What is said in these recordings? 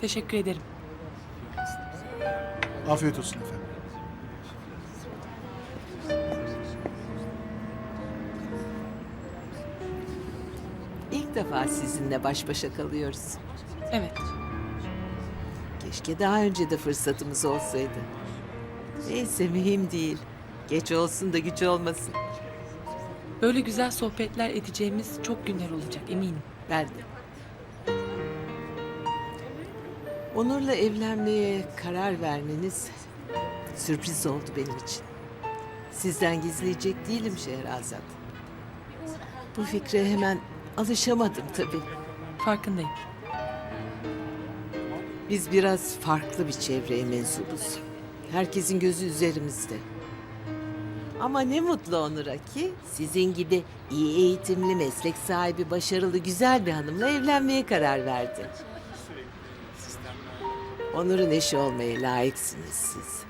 Teşekkür ederim. Afiyet olsun efendim. İlk defa sizinle baş başa kalıyoruz. Evet. Keşke daha önce de fırsatımız olsaydı. Neyse mühim değil. Geç olsun da güç olmasın. Böyle güzel sohbetler edeceğimiz çok günler olacak eminim. Ben de. Onur'la evlenmeye karar vermeniz sürpriz oldu benim için. Sizden gizleyecek değilim Şehrazat. Bu fikre hemen alışamadım tabii. Farkındayım. Biz biraz farklı bir çevreye mensubuz. Herkesin gözü üzerimizde. Ama ne mutlu Onur'a ki sizin gibi iyi eğitimli, meslek sahibi, başarılı, güzel bir hanımla evlenmeye karar verdi. Onur'un eşi olmaya layıksınız siz.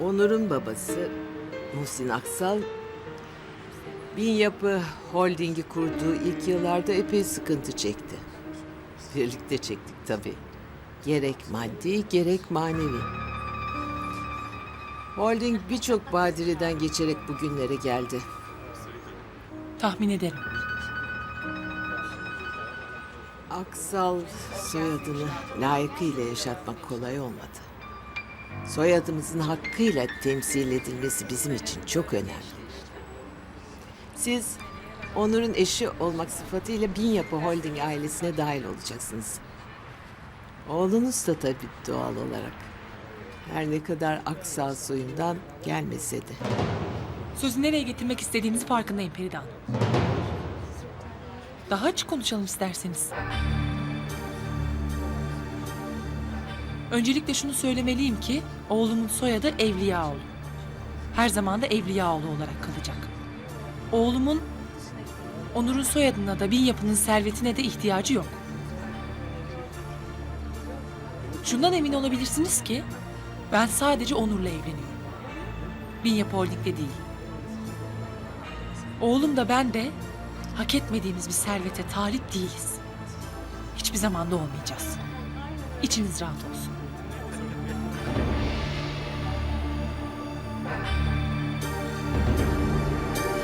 Onur'un babası Muhsin Aksal Bin Yapı Holding'i kurduğu ilk yıllarda epey sıkıntı çekti. Birlikte çektik tabii. Gerek maddi gerek manevi. Holding birçok badireden geçerek bugünlere geldi. Tahmin ederim. Aksal soyadını layıkıyla yaşatmak kolay olmadı. Soyadımızın hakkıyla temsil edilmesi bizim için çok önemli. Siz Onur'un eşi olmak sıfatıyla Bin Holding ailesine dahil olacaksınız. Oğlunuz da tabii doğal olarak. Her ne kadar Aksal soyundan gelmese de. Sözü nereye getirmek istediğinizi farkındayım Feride Hanım. Daha açık konuşalım isterseniz. Öncelikle şunu söylemeliyim ki oğlumun soyadı Evliyaoğlu. Her zaman da Evliyaoğlu olarak kalacak. Oğlumun Onur'un soyadına da bin yapının servetine de ihtiyacı yok. Şundan emin olabilirsiniz ki ben sadece Onur'la evleniyorum. Bin Yapı Holding'de değil. Oğlum da ben de hak etmediğimiz bir servete talip değiliz. Hiçbir zaman da olmayacağız. İçiniz rahat olsun.